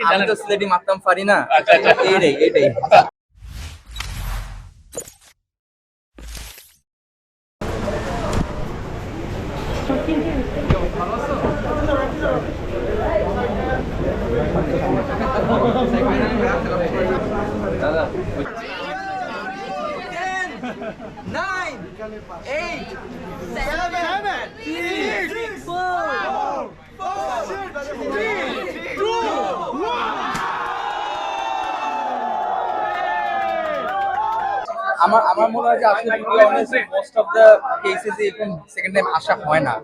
কি জানেন? তো সিলেটি মারতাম পারি না। আচ্ছা, আচ্ছা। এইটাই এইটাই। Nine, eight, seven, six, আমার আমার মনে হয় যে আসলে মোস্ট অফ দ্য কেসেস এরকম সেকেন্ড টাইম আসা হয় না।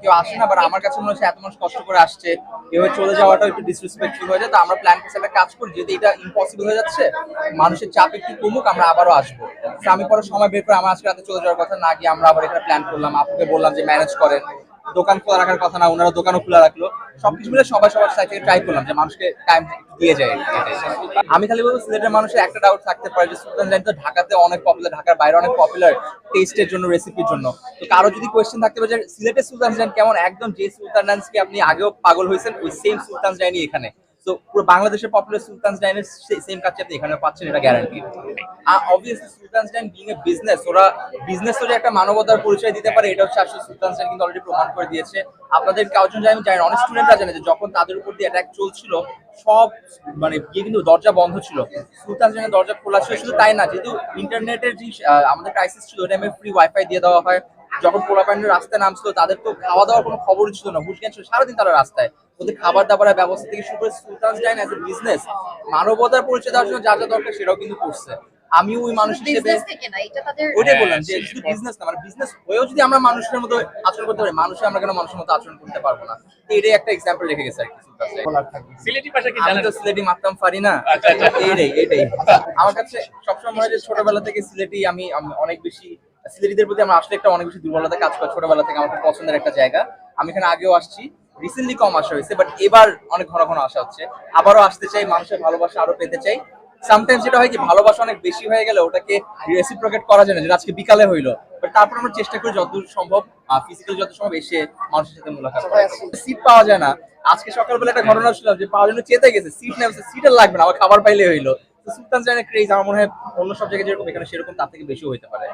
কেউ আসে না বাট আমার কাছে মনে হচ্ছে এত মানুষ কষ্ট করে আসছে এভাবে চলে যাওয়াটা একটু ডিসরেসপেক্টফুল হয়ে যায়। তো আমরা প্ল্যান করছি একটা কাজ করি যদি এটা ইম্পসিবল হয়ে যাচ্ছে মানুষের চাপ একটু কমুক আমরা আবারও আসব। আমি পরে সময় বের করে আমার আজকে রাতে চলে যাওয়ার কথা না গিয়ে আমরা আবার এখানে প্ল্যান করলাম। আপনাকে বললাম যে ম্যানেজ করেন। দোকান খোলা রাখার কথা না, ওনারা দোকানও খোলা রাখল। সবকিছু মিলে সবাই সবার সাইড থেকে ট্রাই করলাম যে মানুষকে টাইম দিয়ে যায়। আমি খালি বলব, সিলেটের মানুষের একটা ডাউট থাকতে পারে যে সুলতান জানি তো ঢাকাতে অনেক পপুলার ঢাকার বাইরে অনেক পপুলার টেস্টের জন্য রেসিপির জন্য। তো কারও যদি কোয়েশ্চেন থাকতে পারে যে, সিলেটের সুলতান জান কেমন? একদম যে সুলতান ডান্সকে আপনি আগেও পাগল হয়েছেন, ওই সেম সুলতান জানি এখানে। তো পুরো বাংলাদেশের পপুলার সুলতান ডাইনের সেম কাজটা আপনি এখানে পাচ্ছেন, এটা guarantee obviously Sultan dine being a business ওরা বিজনেস তো একটা মানবতার পরিচয় দিতে পারে, এটা হচ্ছে আসলে সুলতান ডাইন কিন্তু অলরেডি প্রমাণ করে দিয়েছে। আপনাদের কাউজন জানি জানেন অনেক স্টুডেন্টরা জানে যে যখন তাদের উপর দিয়ে অ্যাটাক চলছিল, সব মানে গিয়ে কিন্তু দরজা বন্ধ ছিল। সুলতান ডাইনের দরজা খোলা ছিল, শুধু তাই না, যেহেতু ইন্টারনেটের যে আমাদের ক্রাইসিস ছিল টাইমে ফ্রি ওয়াইফাই দিয়ে দেওয়া হয় যখন পোলাপাইনের রাস্তায় নামছিল তাদের তো খাওয়া দাওয়ার কোনো খবরই ছিল না। হুশ জ্ঞান ছিল সারাদিন তারা রাস্তায়। ওদের খাবার দাবারের ব্যবস্থা থেকে শুরু করে সুলতান ডাইন অ্যাজ এ বিজনেস মানবতার পরিচয় দেওয়ার জন্য যা যা দরকার সেটাও কিন্তু করছে। আমিও ওই মানুষ হিসেবে ওইটাই বললাম যে হ্যাঁ, শুধু বিজনেস না মানে বিজনেস হয়েও যদি আমরা মানুষের মতো আচরণ করতে পারি মানুষের আমরা কেন মানুষের মতো আচরণ করতে পারব না? এটাই একটা এক্সাম্পল রেখে গেছে আর কি সুলতান ডাইন। সিলেটি ভাষা কি আমি জানেন? তো সিলেটি মারতাম পারি না আচ্ছা, আচ্ছা। এইটাই। আমার কাছে সবসময় মনে হয় যে ছোটবেলা থেকে সিলেটি আমি আমি অনেক বেশি সিলেটিদের প্রতি আমার আসলে একটা অনেক বেশি দুর্বলতা কাজ করে ছোটবেলা থেকে, আমার পছন্দের একটা জায়গা। আমি এখানে আগেও আসছি রিসেন্টলি কম আসা হয়েছে বাট এবার অনেক ঘন ঘন আসা হচ্ছে। আবারও আসতে চাই, মানুষের ভালোবাসা আরও পেতে চাই। সামটাইমস যেটা হয় কি, ভালোবাসা অনেক বেশি হয়ে গেলে ওটাকে রেসিপ্রোকেট করা যায় না যেটা আজকে বিকালে হইল। বাট তারপর আমরা চেষ্টা করি যতদূর সম্ভব ফিজিক্যাল যত সম্ভব এসে মানুষের সাথে মুলাকাত করা সিট পাওয়া যায় না। আজকে সকালবেলা একটা ঘটনা শুনলাম যে পাওয়ার জন্য চেতে গেছে সিট নেমছে সিট আর লাগবে না, আবার খাবার পাইলে হইল। সুলতান জানের ক্রেজ আমার মনে হয় অন্য সব জায়গায় যেরকম, এখানে সেরকম তার থেকে বেশি হইতে পারে।